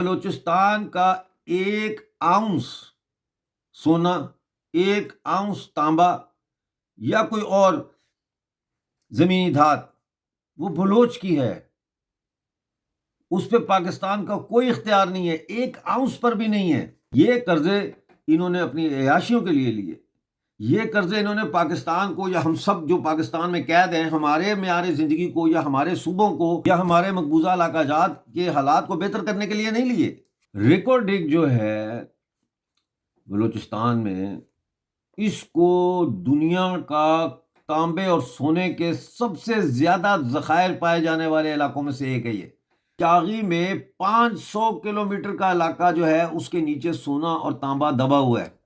بلوچستان کا ایک آؤنس سونا، ایک آؤنس تانبا یا کوئی اور زمینی دھات، وہ بلوچ کی ہے۔ اس پہ پاکستان کا کوئی اختیار نہیں ہے، ایک آؤنس پر بھی نہیں ہے۔ یہ قرضے انہوں نے اپنی عیاشیوں کے لیے لیے۔ یہ قرضے انہوں نے پاکستان کو یا ہم سب جو پاکستان میں قید ہیں، ہمارے معیار زندگی کو یا ہمارے صوبوں کو یا ہمارے مقبوضہ علاقہ جات کے حالات کو بہتر کرنے کے لیے نہیں لیے۔ ریکارڈنگ جو ہے بلوچستان میں، اس کو دنیا کا تانبے اور سونے کے سب سے زیادہ ذخائر پائے جانے والے علاقوں میں سے ایک ہے یہ۔ چاغی میں پانچ سو کلو میٹر کا علاقہ جو ہے، اس کے نیچے سونا اور تانبا دبا ہوا ہے۔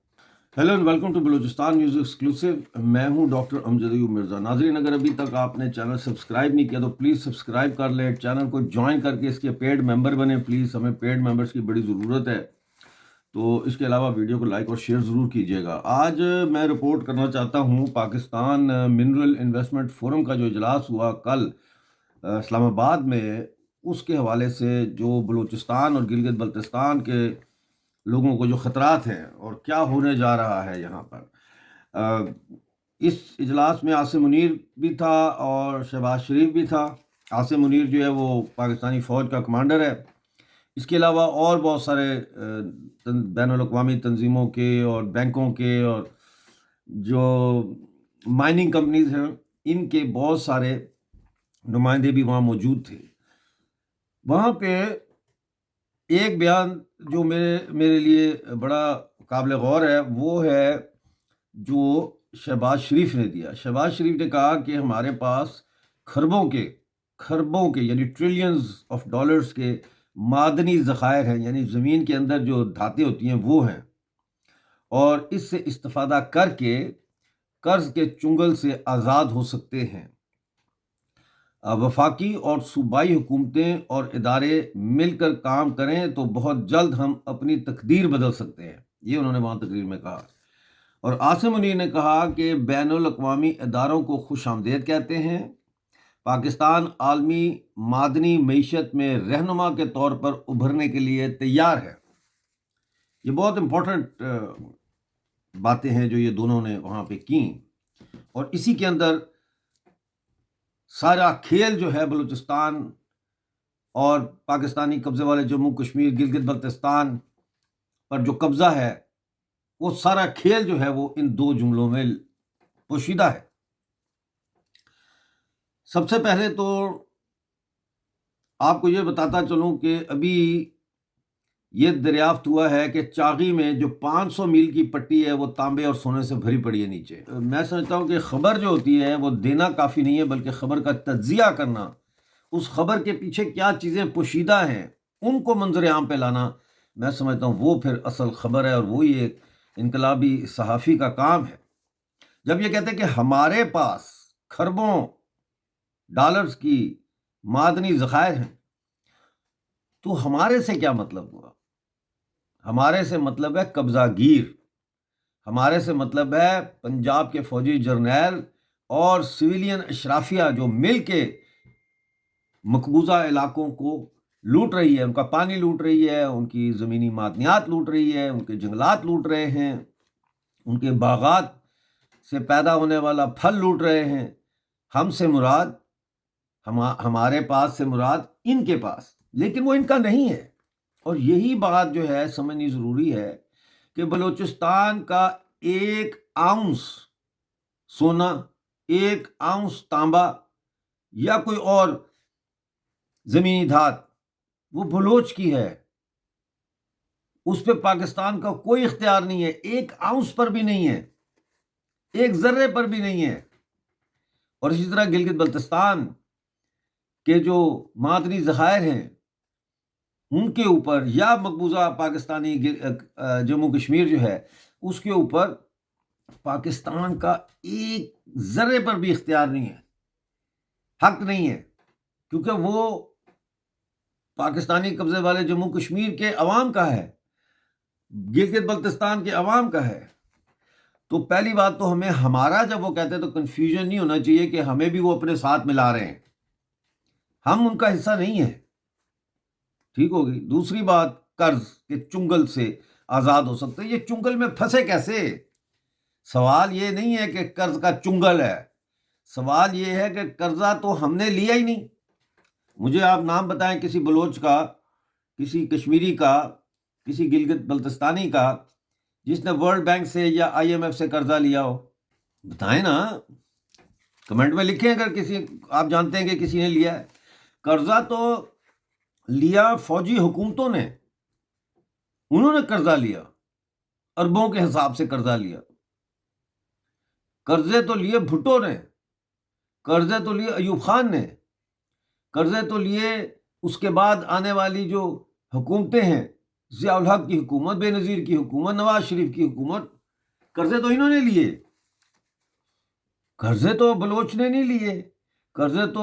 Hello and welcome to Balochistan news exclusive میں ہوں ڈاکٹر امجد ایوب مرزا ناظرین، اگر ابھی تک آپ نے چینل سبسکرائب نہیں کیا تو پلیز سبسکرائب کر لیں. چینل کو جوائن کر کے اس کے پیڈ ممبر بنے پلیز ہمیں پیڈ ممبرس کی بڑی ضرورت ہے. تو اس کے علاوہ ویڈیو کو لائک اور شیئر ضرور کیجیے گا. آج میں رپورٹ کرنا چاہتا ہوں پاکستان منرل انویسٹمنٹ فورم کا جو اجلاس ہوا کل، اسلام آباد میں، اس کے حوالے سے جو بلوچستان اور گلگت بلتستان کے لوگوں کو جو خطرات ہیں اور کیا ہونے جا رہا ہے یہاں پر۔ اس اجلاس میں عاصم منیر بھی تھا اور شہباز شریف بھی تھا۔ عاصم منیر جو ہے وہ پاکستانی فوج کا کمانڈر ہے۔ اس کے علاوہ اور بہت سارے بین الاقوامی تنظیموں کے اور بینکوں کے اور جو مائننگ کمپنیز ہیں، ان کے بہت سارے نمائندے بھی وہاں موجود تھے۔ وہاں پہ ایک بیان جو میرے میرے لیے بڑا قابل غور ہے، وہ ہے جو شہباز شریف نے دیا۔ شہباز شریف نے کہا کہ ہمارے پاس کھربوں کے کھربوں کے یعنی ٹریلینز آف ڈالرز کے معدنی ذخائر ہیں یعنی زمین کے اندر جو دھاتیں ہوتی ہیں، وہ ہیں۔ اور اس سے استفادہ کر کے قرض کے چنگل سے آزاد ہو سکتے ہیں۔ وفاقی اور صوبائی حکومتیں اور ادارے مل کر کام کریں تو بہت جلد ہم اپنی تقدیر بدل سکتے ہیں۔ یہ انہوں نے وہاں تقریر میں کہا۔ اور آصم منیر نے کہا کہ بین الاقوامی اداروں کو خوش آمدید کہتے ہیں۔ پاکستان عالمی معدنی معیشت میں رہنما کے طور پر ابھرنے کے لیے تیار ہے۔ یہ بہت امپورٹنٹ باتیں ہیں جو یہ دونوں نے وہاں پہ کیں۔ اور اسی کے اندر سارا کھیل جو ہے بلوچستان اور پاکستانی قبضے والے جموں کشمیر گلگت بلتستان پر جو قبضہ ہے، وہ سارا کھیل جو ہے وہ ان دو جملوں میں پوشیدہ ہے۔ سب سے پہلے تو آپ کو یہ بتاتا چلوں کہ ابھی یہ دریافت ہوا ہے کہ چاغی میں جو پانچ سو میل کی پٹی ہے وہ تانبے اور سونے سے بھری پڑی ہے نیچے۔ میں سمجھتا ہوں کہ خبر جو ہوتی ہے وہ دینا کافی نہیں ہے، بلکہ خبر کا تجزیہ کرنا۔ اس خبر کے پیچھے کیا چیزیں پوشیدہ ہیں، ان کو منظر عام پہ لانا۔ میں سمجھتا ہوں وہ پھر اصل خبر ہے اور وہی ایک انقلابی صحافی کا کام ہے۔ جب یہ کہتے ہیں کہ ہمارے پاس کھربوں، ڈالرز کی معدنی ذخائر ہیں، تو ہمارے سے کیا مطلب ہوا؟ ہمارے سے مطلب ہے قبضہ گیر ہمارے سے مطلب ہے پنجاب کے فوجی جرنیل اور سویلین اشرافیہ جو مل کے مقبوضہ علاقوں کو لوٹ رہی ہے، ان کا پانی لوٹ رہی ہے، ان کی زمینی معدنیات لوٹ رہی ہے، ان کے جنگلات لوٹ رہے ہیں، ان کے باغات سے پیدا ہونے والا پھل لوٹ رہے ہیں۔ ہم سے مراد ہمارے پاس سے مراد ان کے پاس، لیکن وہ ان کا نہیں ہے۔ اور یہی بات جو ہے سمجھنی ضروری ہے کہ بلوچستان کا ایک آؤنس سونا، ایک آؤنس تانبا یا کوئی اور زمینی دھات، وہ بلوچ کی ہے۔ اس پہ پاکستان کا کوئی اختیار نہیں ہے، ایک آؤنس پر بھی نہیں ہے، ایک ذرے پر بھی نہیں ہے۔ اور اسی طرح گلگت بلتستان کے جو معدنی ذخائر ہیں ان کے اوپر، یا مقبوضہ پاکستانی جموں کشمیر جو ہے، اس کے اوپر پاکستان کا ایک ذرے پر بھی اختیار نہیں ہے۔ حق نہیں ہے، کیونکہ وہ پاکستانی قبضے والے جموں کشمیر کے عوام کا ہے گلگت بلتستان کے عوام کا ہے۔ تو پہلی بات تو ہمیں ہمارا جب وہ کہتے ہیں تو کنفیوژن نہیں ہونا چاہیے کہ ہمیں بھی وہ اپنے ساتھ ملا رہے ہیں۔ ہم ان کا حصہ نہیں ہیں۔ ٹھیک ہوگی۔ دوسری بات، قرض کے چنگل سے آزاد ہو سکتے یہ چنگل میں پھنسے کیسے؟ سوال یہ نہیں ہے کہ قرض کا چنگل ہے۔ سوال یہ ہے کہ قرضہ تو ہم نے لیا ہی نہیں۔ مجھے آپ نام بتائیں کسی بلوچ کا، کسی کشمیری کا، کسی گلگت بلتستانی کا، جس نے ورلڈ بینک سے یا آئی ایم ایف سے قرضہ لیا ہو۔ بتائیں نا۔ کمنٹ میں لکھیں اگر کسی، آپ جانتے ہیں کہ کسی نے لیا ہے۔ قرضہ تو لیا فوجی حکومتوں نے۔ انہوں نے قرضہ لیا، اربوں کے حساب سے قرضہ لیا۔ قرضے تو لیے بھٹو نے، قرضے تو لیے ایوب خان نے۔ قرضے تو لیے اس کے بعد آنے والی جو حکومتیں ہیں، ضیاء الحق کی حکومت، بے نظیر کی حکومت، نواز شریف کی حکومت، قرضے تو انہوں نے لیے۔ قرضے تو بلوچ نے نہیں لیے۔ قرضے تو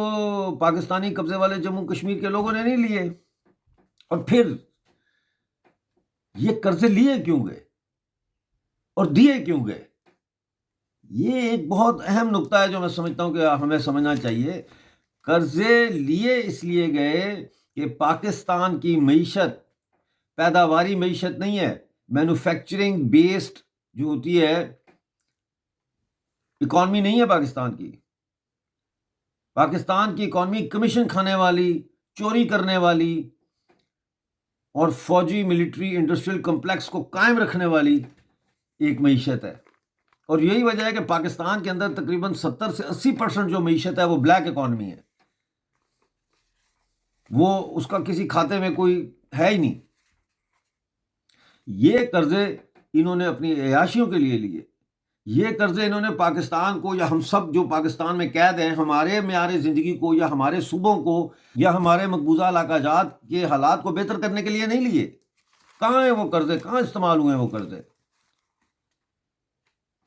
پاکستانی قبضے والے جموں کشمیر کے لوگوں نے نہیں لیے۔ اور پھر یہ قرضے لیے کیوں گئے؟ اور دیے کیوں گئے؟ یہ ایک بہت اہم نقطہ ہے جو میں سمجھتا ہوں کہ ہمیں سمجھنا چاہیے۔ قرضے لیے اس لیے گئے کہ پاکستان کی معیشت، پیداواری معیشت نہیں ہے۔ مینوفیکچرنگ بیسڈ جو ہوتی ہے، اکانومی نہیں ہے پاکستان کی۔ پاکستان کی اکانومی کمیشن کھانے والی، چوری کرنے والی اور فوجی ملٹری انڈسٹریل کمپلیکس کو قائم رکھنے والی ایک معیشت ہے۔ اور یہی وجہ ہے کہ پاکستان کے اندر تقریباً ستر سے اسی پرسنٹ جو معیشت ہے وہ بلیک اکانومی ہے۔ وہ اس کا کسی کھاتے میں کوئی ہے ہی نہیں۔ یہ قرضے انہوں نے اپنی عیاشیوں کے لیے لیے۔ یہ قرضے انہوں نے پاکستان کو یا ہم سب جو پاکستان میں قید ہیں، ہمارے معیار زندگی کو یا ہمارے صوبوں کو یا ہمارے مقبوضہ علاقہ جات کے حالات کو بہتر کرنے کے لیے نہیں لیے۔ کہاں ہیں وہ قرضے؟ کہاں استعمال ہوئے ہیں وہ قرضے؟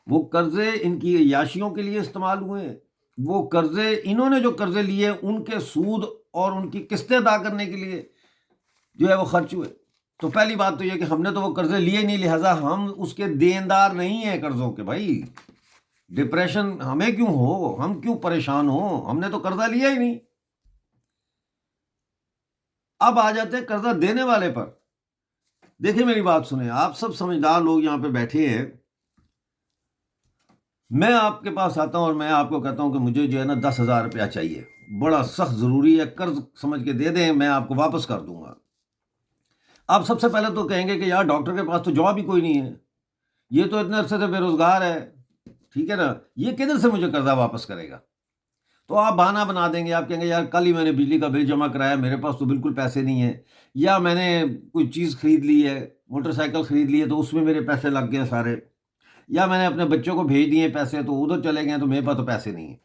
وہ قرضے ان کی عیاشیوں کے لیے استعمال ہوئے ہیں۔ وہ قرضے، انہوں نے جو قرضے لیے، ان کے سود اور ان کی قسطیں ادا کرنے کے لیے جو ہے وہ خرچ ہوئے۔ تو پہلی بات تو یہ کہ ہم نے تو وہ قرضے لیے نہیں، لہٰذا ہم اس کے دیندار نہیں ہیں قرضوں کے بھائی۔ ڈپریشن ہمیں کیوں ہو؟ ہم کیوں پریشان ہو ہم نے تو قرضہ لیا ہی نہیں۔ اب آ جاتے ہیں قرضہ دینے والے پر۔ دیکھیں میری بات سنیں، آپ سب سمجھدار لوگ یہاں پہ بیٹھے ہیں۔ میں آپ کے پاس آتا ہوں اور میں آپ کو کہتا ہوں کہ مجھے جو ہے نا دس ہزار روپیہ چاہیے۔ بڑا سخت ضروری ہے، قرض سمجھ کے دے دیں، میں آپ کو واپس کر دوں گا۔ آپ سب سے پہلے تو کہیں گے کہ یار ڈاکٹر کے پاس تو جواب ہی کوئی نہیں ہے۔ یہ تو اتنے عرصے سے بے روزگار ہے، ٹھیک ہے نا؟ یہ کدھر سے مجھے قرضہ واپس کرے گا؟ تو آپ بہانہ بنا دیں گے، آپ کہیں گے یار کل ہی میں نے بجلی کا بل جمع کرایا، میرے پاس تو بالکل پیسے نہیں ہیں۔ یا میں نے کوئی چیز خرید لی ہے، موٹر سائیکل خرید لی ہے، تو اس میں میرے پیسے لگ گئے سارے۔ یا میں نے اپنے بچوں کو بھیج دیے پیسے، تو ادھر چلے گئے، تو میرے پاس تو پیسے نہیں ہیں۔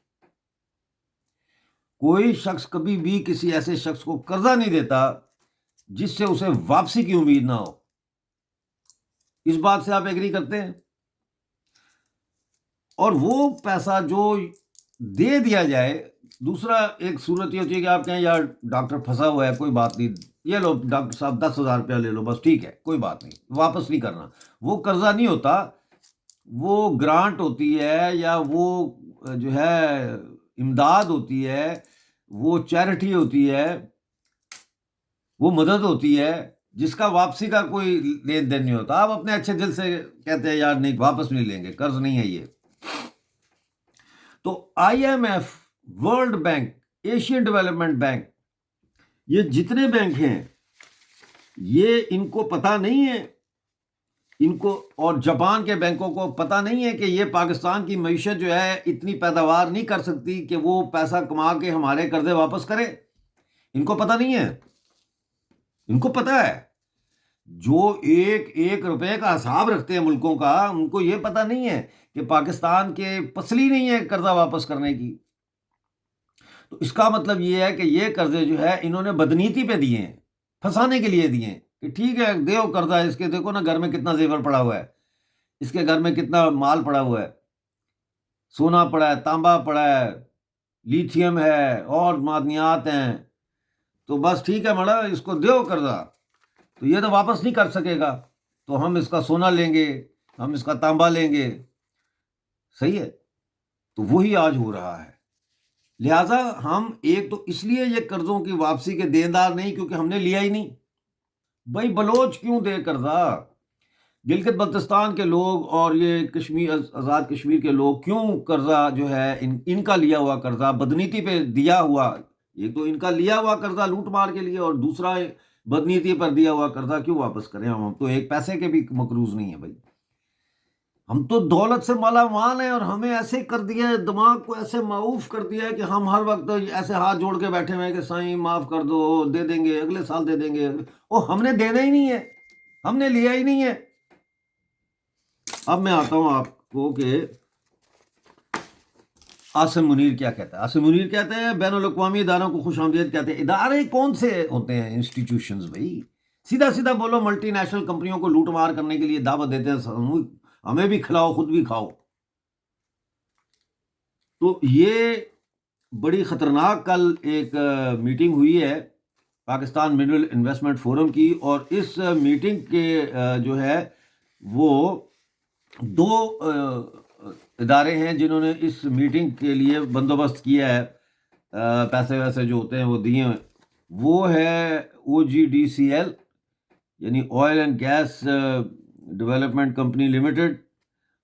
کوئی شخص کبھی بھی کسی ایسے شخص کو قرضہ نہیں دیتا جس سے اسے واپسی کی امید نہ ہو۔ اس بات سے آپ ایگری کرتے ہیں؟ اور وہ پیسہ جو دے دیا جائے، دوسرا ایک صورت یہ ہوتی ہے کہ آپ کہیں، یار، ڈاکٹر پھنسا ہوا ہے، کوئی بات نہیں، یہ لو، ڈاکٹر صاحب، دس ہزار روپیہ لے لو، بس ٹھیک ہے، کوئی بات نہیں، واپس نہیں کرنا۔ وہ قرضہ نہیں ہوتا، وہ گرانٹ ہوتی ہے یا وہ جو ہے، امداد ہوتی ہے، وہ چیریٹی ہوتی ہے وہ مدد ہوتی ہے جس کا واپسی کا کوئی لین دین نہیں ہوتا۔ آپ اپنے اچھے دل سے کہتے ہیں، یار نہیں، واپس نہیں لیں گے، قرض نہیں ہے یہ۔ تو I M F, world bank, Asian development bank, یہ جتنے بینک ہیں، یہ ان کو پتہ نہیں ہے۔ ان کو اور جاپان کے بینکوں کو پتہ نہیں ہے کہ یہ پاکستان کی معیشت جو ہے، اتنی پیداوار نہیں کر سکتی کہ وہ پیسہ کما کے ہمارے قرضے واپس کرے ان کو پتہ نہیں ہے۔ ان کو پتہ ہے۔ جو ایک ایک روپے کا حساب رکھتے ہیں ملکوں کا، ان کو یہ پتہ نہیں ہے کہ پاکستان کے پسلی نہیں ہے قرضہ واپس کرنے کی۔ تو اس کا مطلب یہ ہے کہ یہ قرضے جو ہے، انہوں نے بدنیتی پہ دیے ہیں، پھنسانے کے لیے دیے ہیں کہ ٹھیک ہے، دیو قرضہ اس کے، دیکھو نا گھر میں کتنا زیور پڑا ہوا ہے۔ اس کے گھر میں کتنا مال پڑا ہوا ہے۔ سونا پڑا ہے، تانبا پڑا ہے، لیتھیم ہے، اور معدنیات ہیں۔ تو بس ٹھیک ہے مڑا اس کو دیو قرضہ تو یہ تو واپس نہیں کر سکے گا۔ تو ہم اس کا سونا لیں گے، ہم اس کا تانبا لیں گے۔ صحیح ہے؟ تو وہی آج ہو رہا ہے۔ لہٰذا ہم ایک تو اس لیے یہ قرضوں کی واپسی کے دیندار نہیں، کیونکہ ہم نے لیا ہی نہیں۔ بھائی بلوچ کیوں دے قرضہ گلگت بلتستان کے لوگ اور یہ کشمیر، آزاد کشمیر کے لوگ کیوں قرضہ جو ہے، ان ان کا لیا ہوا قرضہ بدنیتی پہ دیا ہوا ایک تو ان کا لیا ہوا قرضہ لوٹ مار کے لیے اور دوسرا بدنیتی پر دیا ہوا قرضہ کیوں واپس کریں ہم؟ تو ایک پیسے کے بھی مقروض نہیں ہے بھائی۔ ہم تو دولت سے مالا مال ہیں اور ہمیں ایسے کر دیا ہے، دماغ کو ایسے معاف کر دیا ہے کہ ہم ہر وقت ایسے ہاتھ جوڑ کے بیٹھے ہوئے ہیں کہ سائیں، معاف کر دو، دے دیں گے، اگلے سال دے دیں گے۔ او ہم نے دینا ہی نہیں ہے۔ ہم نے لیا ہی نہیں ہے۔ اب میں آتا ہوں آپ کو کہ آسم منیر کیا کہتا ہے؟ آسم منیر کہتے ہیں، بین الاقوامی اداروں کو خوش آمدید کہتے ہیں۔ ادارے کون سے ہوتے ہیں؟ انسٹیٹیوشنز بھائی۔ سیدھا سیدھا بولو ملٹی نیشنل کمپنیوں کو لوٹ مار کرنے کے لیے دعوت دیتے ہیں۔ ہمیں بھی کھلاؤ، خود بھی کھاؤ۔ تو یہ بڑی خطرناک کل ایک میٹنگ ہوئی ہے پاکستان منرل انویسٹمنٹ فورم کی۔ اور اس میٹنگ کے، جو ہے، وہ دو ادارے ہیں جنہوں نے اس میٹنگ کے لیے بندوبست کیا ہے پیسے ویسے جو ہوتے ہیں وہ دیے ہیں وہ ہے O G D C L یعنی oil and gas development company limited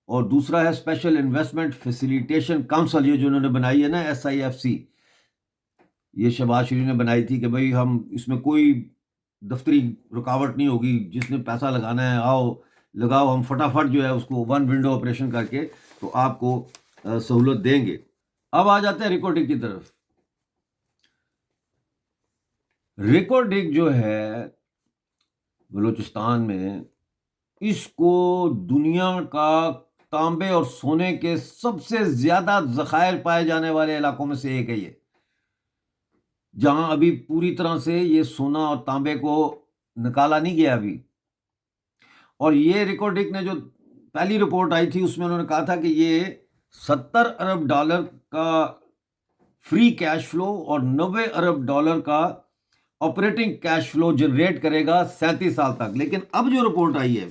اور دوسرا ہے اسپیشل انویسٹمنٹ فیسیلیٹیشن کاؤنسل یہ جو انہوں نے بنائی ہے نا ایس آئی ایف سی یہ شہباز شریف نے بنائی تھی کہ بھائی ہم اس میں کوئی دفتری رکاوٹ نہیں ہوگی، جس نے پیسہ لگانا ہے، آؤ لگاؤ، ہم فٹافٹ جو ہے اس کو ون ونڈو آپریشن کر کے تو آپ کو سہولت دیں گے۔ اب آ جاتے ہیں ریکارڈنگ کی طرف۔ ریکارڈنگ جو ہے بلوچستان میں، اس کو دنیا کا تانبے اور سونے کے سب سے زیادہ ذخائر پائے جانے والے علاقوں میں سے ایک ہے یہ۔ جہاں ابھی پوری طرح سے یہ سونا اور تانبے کو نکالا نہیں گیا ابھی۔ اور یہ ریکارڈک نے جو پہلی رپورٹ آئی تھی، اس میں انہوں نے کہا تھا کہ یہ ستر ارب ڈالر کا فری کیش فلو اور نوے ارب ڈالر کا آپریٹنگ کیش فلو جنریٹ کرے گا سینتیس سال تک۔ لیکن اب جو رپورٹ آئی ہے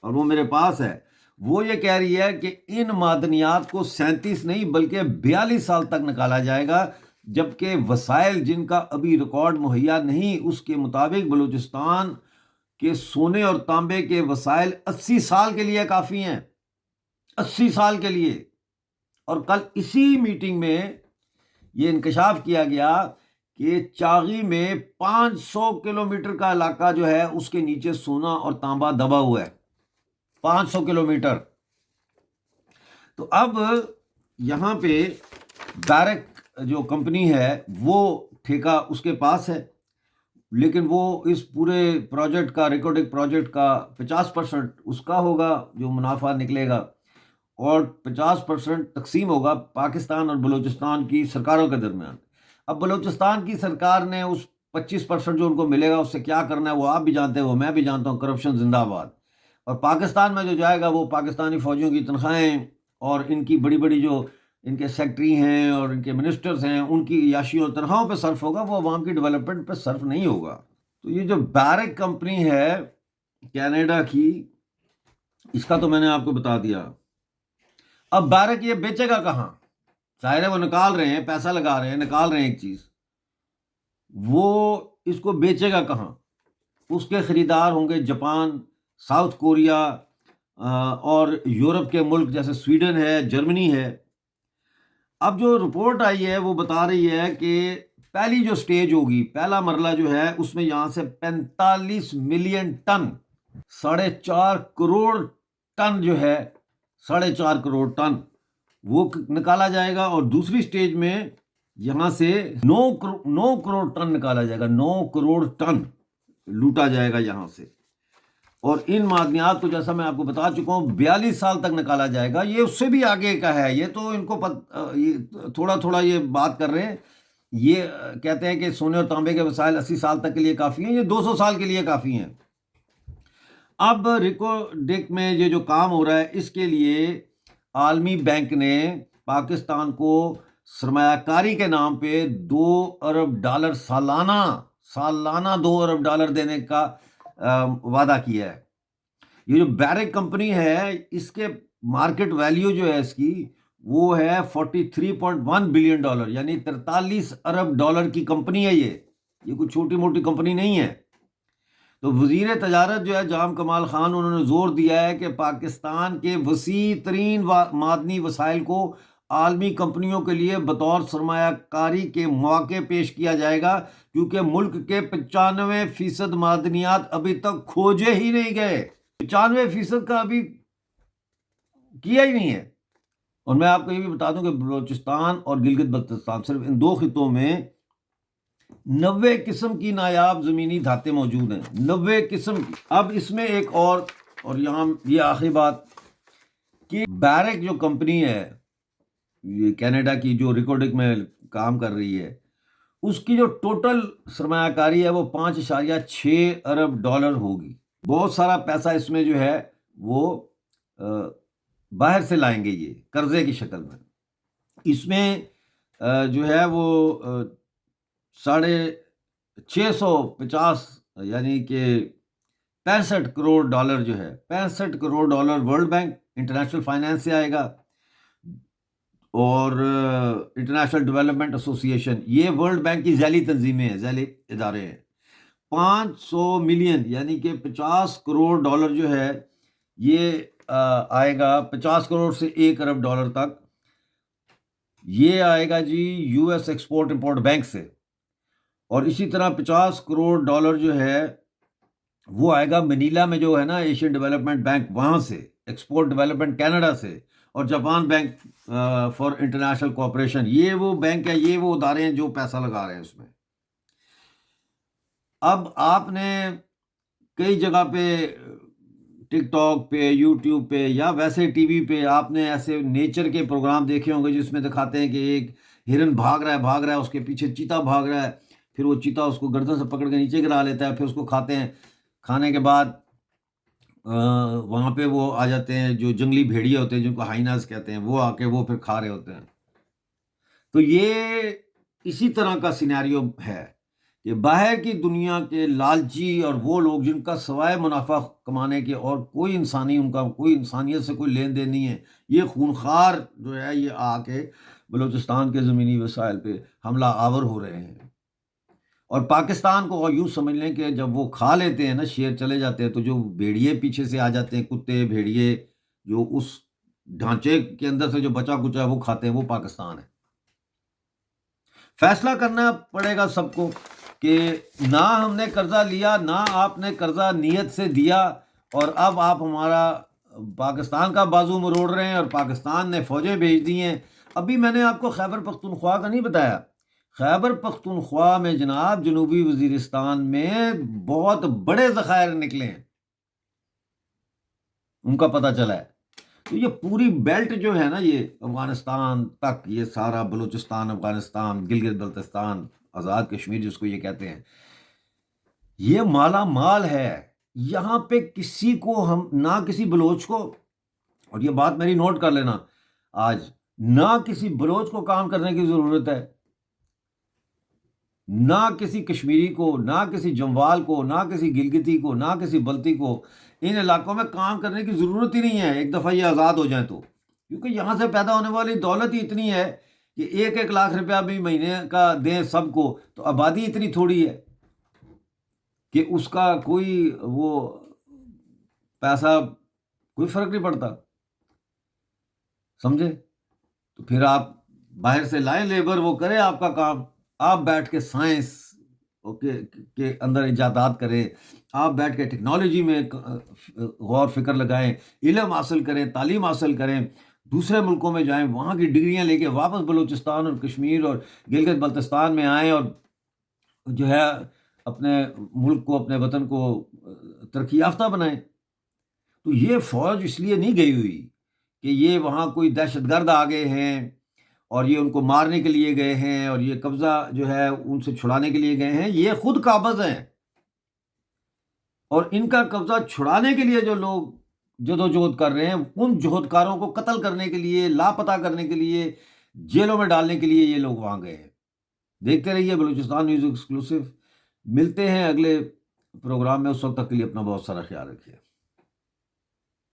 اور وہ میرے پاس ہے، وہ یہ کہہ رہی ہے کہ ان معدنیات کو سینتیس نہیں بلکہ بیالیس سال تک نکالا جائے گا، جبکہ وسائل جن کا ابھی ریکارڈ مہیا نہیں، اس کے مطابق بلوچستان کے سونے اور تانبے کے وسائل اسی سال کے لیے کافی ہیں۔ اسی سال کے لیے۔ اور کل اسی میٹنگ میں یہ انکشاف کیا گیا کہ چاغی میں پانچ سو کلو میٹر کا علاقہ جو ہے، اس کے نیچے سونا اور تانبا دبا ہوا ہے۔ پانچ سو کلو میٹر تو اب یہاں پہ ڈائریکٹ جو کمپنی ہے، وہ ٹھیکہ اس کے پاس ہے۔ لیکن وہ اس پورے پروجیکٹ کا، ریکارڈنگ پروجیکٹ کا پچاس پرسنٹ اس کا ہوگا جو منافع نکلے گا اور پچاس پرسنٹ تقسیم ہوگا پاکستان اور بلوچستان کی سرکاروں کے درمیان۔ اب بلوچستان کی سرکار نے اس پچیس پرسنٹ جو ان کو ملے گا، اس سے کیا کرنا ہے؟ وہ آپ بھی جانتے ہیں وہ میں بھی جانتا ہوں کرپشن زندہ آباد۔ اور پاکستان میں جو جائے گا، وہ پاکستانی فوجیوں کی تنخواہیں اور ان کی بڑی بڑی جو ان کے سیکٹری ہیں اور ان کے منسٹرز ہیں، ان کی عیاشی اور تنخواہوں پہ صرف ہوگا، وہ عوام کی ڈیولپمنٹ پہ صرف نہیں ہوگا۔ تو یہ جو بیرک کمپنی ہے کینیڈا کی، اس کا تو میں نے آپ کو بتا دیا۔ اب بیرک یہ بیچے گا کہاں؟ ظاہر ہے وہ نکال رہے ہیں، پیسہ لگا رہے ہیں، نکال رہے ہیں ایک چیز۔ وہ اس کو بیچے گا کہاں؟ اس کے خریدار ہوں گے جاپان، ساؤتھ کوریا اور یورپ کے ملک جیسے سویڈن ہے، جرمنی ہے۔ اب جو رپورٹ آئی ہے وہ بتا رہی ہے کہ پہلی جو سٹیج ہوگی، پہلا مرلہ جو ہے، اس میں یہاں سے پینتالیس ملین ٹن، ساڑھے چار کروڑ ٹن جو ہے، ساڑھے چار کروڑ ٹن وہ نکالا جائے گا اور دوسری سٹیج میں یہاں سے نو کرو نو کروڑ ٹن نکالا جائے گا، نو کروڑ ٹن لوٹا جائے گا یہاں سے۔ اور ان معدنیات کو جیسا میں آپ کو بتا چکا ہوں، بیالیس سال تک نکالا جائے گا۔ یہ اس سے بھی آگے کا ہے۔ یہ تو ان کو تھوڑا تھوڑا یہ بات کر رہے ہیں۔ یہ کہتے ہیں کہ سونے اور تانبے کے وسائل اسی سال تک کے لیے کافی ہیں یہ دو سو سال کے لیے کافی ہیں۔ اب ریکو ڈیک میں یہ جو کام ہو رہا ہے، اس کے لیے عالمی بینک نے پاکستان کو سرمایہ کاری کے نام پہ دو ارب ڈالر سالانہ سالانہ دو ارب ڈالر دینے کا وعدہ کیا ہے۔ یہ جو بیرک کمپنی ہے، اس کے مارکیٹ ویلیو جو ہے اس کی، وہ ہے forty three point one billion dollar یعنی ترتالیس ارب ڈالر کی کمپنی ہے یہ۔ یہ کوئی چھوٹی موٹی کمپنی نہیں ہے۔ تو وزیر تجارت جو ہے، جام کمال خان، انہوں نے زور دیا ہے کہ پاکستان کے وسیع ترین معدنی وسائل کو عالمی کمپنیوں کے لیے بطور سرمایہ کاری کے مواقع پیش کیا جائے گا۔ کیونکہ ملک کے پچانوے فیصد معدنیات ابھی تک کھوجے ہی نہیں گئے۔ پچانوے فیصد کا ابھی کیا ہی نہیں ہے۔ اور میں آپ کو یہ بھی بتا دوں کہ بلوچستان اور گلگت بلتستان، صرف ان دو خطوں میں نوے قسم کی نایاب زمینی دھاتیں موجود ہیں۔ نوے قسم کی۔ اب اس میں ایک اور اور یہاں یہ آخری بات کہ بیرک جو کمپنی ہے، یہ کینیڈا کی جو ریکارڈک میں کام کر رہی ہے اس کی جو ٹوٹل سرمایہ کاری ہے وہ پانچ اشاریہ چھ ارب ڈالر ہوگی۔ بہت سارا پیسہ اس میں جو ہے وہ باہر سے لائیں گے یہ قرضے کی شکل میں۔ اس میں جو ہے وہ ساڑھے چھ سو پچاس یعنی کہ پینسٹھ کروڑ ڈالر جو ہے، پینسٹھ crore dollar world bank, international finance سے آئے گا۔ اور انٹرنیشنل ڈیولپمنٹ ایسوسیشن یہ ورلڈ بینک کی ذیلی تنظیمیں ہیں، ذیلی ادارے ہیں۔ پانچ سو ملین یعنی کہ پچاس کروڑ ڈالر جو ہے، یہ آئے گا پچاس کروڑ سے ایک ارب ڈالر تک۔ یہ آئے گا G U S export import bank سے۔ اور اسی طرح پچاس کروڑ ڈالر جو ہے، وہ آئے گا منیلا میں جو ہے نا ایشین ڈیولپمنٹ بینک وہاں سے ایکسپورٹ ڈیولپمنٹ کینیڈا سے۔ اور Japan bank for international cooperation یہ وہ بینک ہے، یہ وہ ادارے ہیں جو پیسہ لگا رہے ہیں اس میں۔ اب آپ نے کئی جگہ پہ ٹک ٹاک پہ، یوٹیوب پہ یا ویسے ٹی وی پہ آپ نے ایسے نیچر کے پروگرام دیکھے ہوں گے جس میں دکھاتے ہیں کہ ایک ہرن بھاگ رہا ہے، بھاگ رہا ہے، اس کے پیچھے چیتا بھاگ رہا ہے، پھر وہ چیتا اس کو گردن سے پکڑ کے نیچے گرا لیتا ہے، پھر اس کو کھاتے ہیں۔ کھانے کے بعد وہاں پہ وہ آ جاتے ہیں، جو جنگلی بھیڑیے ہوتے ہیں، جن کو ہائیناز کہتے ہیں، وہ آ کے وہ پھر کھا رہے ہوتے ہیں۔ تو یہ اسی طرح کا سینیریو ہے کہ باہر کی دنیا کے لالچی اور وہ لوگ جن کا سوائے منافع کمانے کے اور کوئی انسانی، ان کا کوئی انسانیت سے کوئی لین دین نہیں ہے، یہ خونخوار جو ہے، یہ آ کے بلوچستان کے زمینی وسائل پہ حملہ آور ہو رہے ہیں۔ اور پاکستان کو یوں سمجھ لیں کہ جب وہ کھا لیتے ہیں نا، شیر چلے جاتے ہیں تو جو بھیڑیے پیچھے سے آ جاتے ہیں، کتے، بھیڑیے، جو اس ڈھانچے کے اندر سے جو بچا کچا ہے، وہ کھاتے ہیں، وہ پاکستان ہے فیصلہ کرنا پڑے گا سب کو کہ نہ ہم نے قرضہ لیا، نہ آپ نے قرضہ نیت سے دیا اور اب آپ ہمارا پاکستان کا بازو مروڑ رہے ہیں اور پاکستان نے فوجیں بھیج دی ہیں۔ ابھی میں نے آپ کو خیبر پختونخوا کا نہیں بتایا۔ خیبر پختونخوا میں جناب جنوبی وزیرستان میں بہت بڑے ذخائر نکلے ہیں۔ ان کا پتہ چلا ہے۔ تو یہ پوری بیلٹ جو ہے نا، یہ افغانستان تک، یہ سارا بلوچستان، افغانستان، گلگت بلتستان، آزاد کشمیر جس کو یہ کہتے ہیں، یہ مالا مال ہے۔ یہاں پہ کسی کو ہم، نہ کسی بلوچ کو، اور یہ بات میری نوٹ کر لینا، آج نہ کسی بلوچ کو کام کرنے کی ضرورت ہے۔ نہ کسی کشمیری کو، نہ کسی جموال کو، نہ کسی گلگتی کو، نہ کسی بلتی کو ان علاقوں میں کام کرنے کی ضرورت ہی نہیں ہے۔ ایک دفعہ یہ آزاد ہو جائیں تو۔ کیونکہ یہاں سے پیدا ہونے والی دولت ہی اتنی ہے کہ ایک ایک لاکھ روپیہ بھی مہینے کا دیں سب کو، تو آبادی اتنی تھوڑی ہے کہ اس کا کوئی وہ پیسہ کوئی فرق نہیں پڑتا۔ سمجھے؟ تو پھر آپ باہر سے لائیں لیبر، وہ کرے آپ کا کام۔ آپ بیٹھ کے سائنس کے اندر ایجادات کریں، آپ بیٹھ کے ٹیکنالوجی میں غور فکر لگائیں، علم حاصل کریں، تعلیم حاصل کریں، دوسرے ملکوں میں جائیں، وہاں کی ڈگریاں لے کے واپس بلوچستان اور کشمیر اور گلگت بلتستان میں آئیں اور جو ہے اپنے ملک کو، اپنے وطن کو ترقی یافتہ بنائیں۔ تو یہ فوج اس لیے نہیں گئی ہوئی کہ یہ وہاں کوئی دہشت گرد آ گئے ہیں۔ اور یہ ان کو مارنے کے لیے گئے ہیں اور یہ قبضہ جو ہے ان سے چھڑانے کے لیے گئے ہیں، یہ خود قابض ہیں۔ اور ان کا قبضہ چھڑانے کے لیے جو لوگ جد و جہد کر رہے ہیں، ان جہدکاروں کو قتل کرنے کے لیے، لاپتہ کرنے کے لیے، جیلوں میں ڈالنے کے لیے یہ لوگ وہاں گئے ہیں۔ دیکھتے رہیے، بلوچستان نیوز ایکسکلوسو ملتے ہیں اگلے پروگرام میں، اس وقت تک کے لیے اپنا بہت سارا خیال رکھیے۔